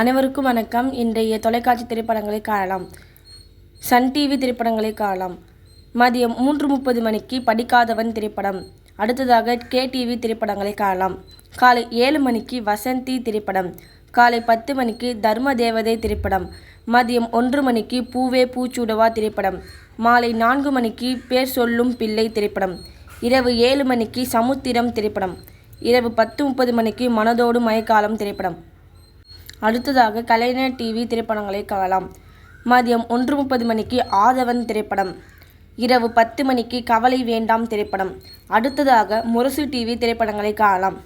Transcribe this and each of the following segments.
அனைவருக்கும் வணக்கம். இன்றைய தொலைக்காட்சி திரைப்படங்களை காணலாம். சன் டிவி திரைப்படங்களை காணலாம். மதியம் மூன்று முப்பது மணிக்கு படிக்காதவன் திரைப்படம். அடுத்ததாக கே டிவி திரைப்படங்களை காணலாம். காலை ஏழு மணிக்கு வசந்தி திரைப்படம். காலை பத்து மணிக்கு தர்ம தேவதை திரைப்படம். மதியம் ஒன்று மணிக்கு பூவே பூச்சூடவா திரைப்படம். மாலை நான்கு மணிக்கு பேர் சொல்லும் பிள்ளை திரைப்படம். இரவு ஏழு மணிக்கு சமுத்திரம் திரைப்படம். இரவு பத்து முப்பது மணிக்கு மனதோடு மயக்காலம் திரைப்படம். அடுத்ததாக கலைஞர் டிவி திரைப்படங்களை காணலாம். மதியம் ஒன்று முப்பது மணிக்கு ஆதவன் திரைப்படம் இரவு பத்து மணிக்கு கவலை வேண்டாம் திரைப்படம் அடுத்ததாக முரசு டிவி திரைப்படங்களை காணலாம்.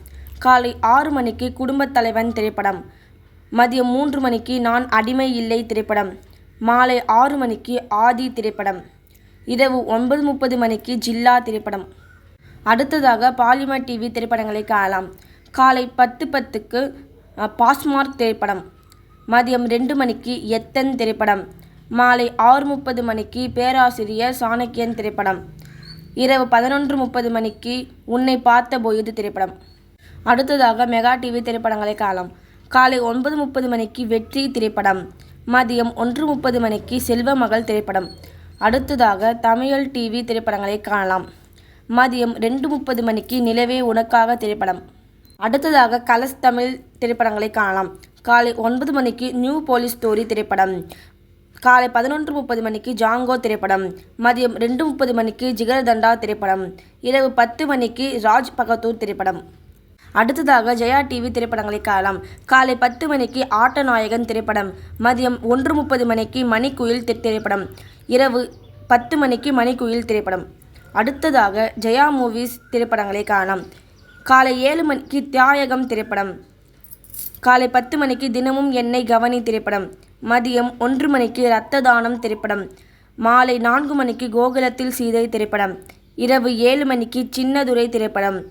காலை ஆறு மணிக்கு குடும்பத் தலைவன் திரைப்படம் மதியம் மூன்று மணிக்கு நான் அடிமை இல்லை திரைப்படம் மாலை ஆறு மணிக்கு ஆதி திரைப்படம் இரவு ஒன்பது முப்பது மணிக்கு ஜில்லா திரைப்படம். அடுத்ததாக பாலிமர் டிவி திரைப்படங்களை காணலாம். காலை பத்து பத்துக்கு பாஸ்மார்க் திரைப்படம். மதியம் ரெண்டு மணிக்கு எத்தன் திரைப்படம்? மாலை ஆறு முப்பது மணிக்கு பேராசிரியர் சாணக்கியன் திரைப்படம். இரவு பதினொன்று முப்பது மணிக்கு உன்னை பார்த்த போயது திரைப்படம். அடுத்ததாக மெகா டிவி திரைப்படங்களை காலம் காலை ஒன்பது முப்பது மணிக்கு வெற்றி திரைப்படம். மதியம் ஒன்று முப்பது மணிக்கு செல்வமகள் திரைப்படம். அடுத்ததாக தமிழ் டிவி திரைப்படங்களை காணலாம். மதியம் ரெண்டு முப்பது மணிக்கு நிலவே உனக்காக திரைப்படம். அடுத்ததாக கலஸ் தமிழ் திரைப்படங்களை காணலாம். காலை ஒன்பது மணிக்கு நியூ போலீஸ் ஸ்டோரி திரைப்படம். காலை பதினொன்று முப்பது மணிக்கு ஜாங்கோ திரைப்படம். மதியம் ரெண்டு முப்பது மணிக்கு ஜிகர்தண்டா திரைப்படம். இரவு பத்து மணிக்கு ராஜ் பகதூர் திரைப்படம். அடுத்ததாக ஜெயா டிவி திரைப்படங்களை காணலாம். காலை பத்து மணிக்கு ஆட்டநாயகன் திரைப்படம். மதியம் ஒன்று முப்பது மணிக்கு மணிக்குயில் திரைப்படம். இரவு பத்து மணிக்கு மணிக்குயில் திரைப்படம். அடுத்ததாக ஜெயா மூவிஸ் திரைப்படங்களை காணலாம். காலை ஏழு மணிக்கு தியாயகம் திரைப்படம். காலை பத்து மணிக்கு தினமும் என்னை கவனி திரைப்படம். மதியம் ஒன்று மணிக்கு இரத்த தானம் திரைப்படம். மாலை நான்கு மணிக்கு கோகுலத்தில் சீதை திரைப்படம். இரவு ஏழு மணிக்கு சின்னதுரை திரைப்படம்.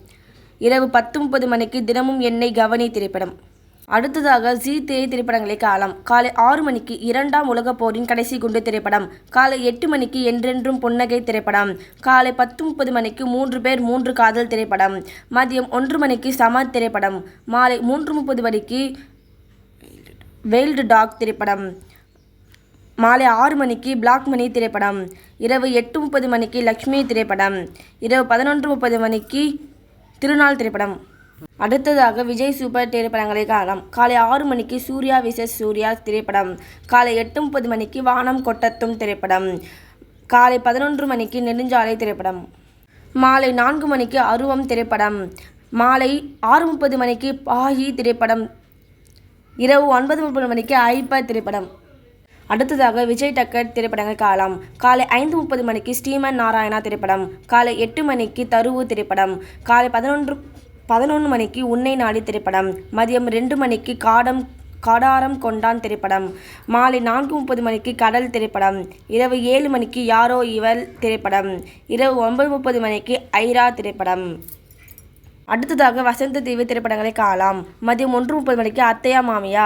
இரவு பத்து முப்பது மணிக்கு தினமும் என்னை கவனி திரைப்படம். அடுத்ததாக ஜி திரை திரைப்படங்களை காலம் காலை ஆறு மணிக்கு இரண்டாம் உலகப் போரின் கடைசி குண்டு திரைப்படம். காலை எட்டு மணிக்கு என்றென்றும் புன்னகை திரைப்படம். காலை பத்து முப்பது மணிக்கு மூன்று பேர் மூன்று காதல் திரைப்படம். மதியம் ஒன்று மணிக்கு சம திரைப்படம். மாலை மூன்று முப்பது மணிக்கு வெயில்டு டாக் திரைப்படம். மாலை ஆறு மணிக்கு பிளாக் மணி திரைப்படம். இரவு எட்டு முப்பது மணிக்கு லக்ஷ்மி திரைப்படம். இரவு பதினொன்று முப்பது மணிக்கு திருநாள் திரைப்படம். அடுத்ததாக விஜய் சூப்பர் திரைப்படங்களை காணலாம். காலை ஆறு மணிக்கு சூர்யா விசஸ் சூர்யா திரைப்படம். காலை எட்டு முப்பது மணிக்கு வானம் கொட்டத்தும் திரைப்படம். காலை பதினொன்று மணிக்கு நெடுஞ்சாலை திரைப்படம். மாலை நான்கு மணிக்கு அருவம் திரைப்படம். மாலை ஆறு முப்பது மணிக்கு பாஹி திரைப்படம். இரவு ஒன்பது முப்பது மணிக்கு ஐப்பா திரைப்படம். அடுத்ததாக விஜய் டக்கர் திரைப்படங்கள் காலம் காலை ஐந்து முப்பது மணிக்கு ஸ்ரீமன் நாராயணா திரைப்படம். காலை எட்டு மணிக்கு தருவு திரைப்படம். காலை பதினொன்று பதினொன்று மணிக்கு உன்னை நாடி திரைப்படம். மதியம் ரெண்டு மணிக்கு காடம் காடாரம் கொண்டான் திரைப்படம். மாலை நான்கு முப்பது மணிக்கு கடல் திரைப்படம். இரவு ஏழு மணிக்கு யாரோ இவள் திரைப்படம். இரவு ஒன்பது முப்பது மணிக்கு ஐரா திரைப்படம். அடுத்ததாக வசந்த தீவு திரைப்படங்களை காணலாம். மதியம் ஒன்று முப்பது மணிக்கு அத்தையா மாமியா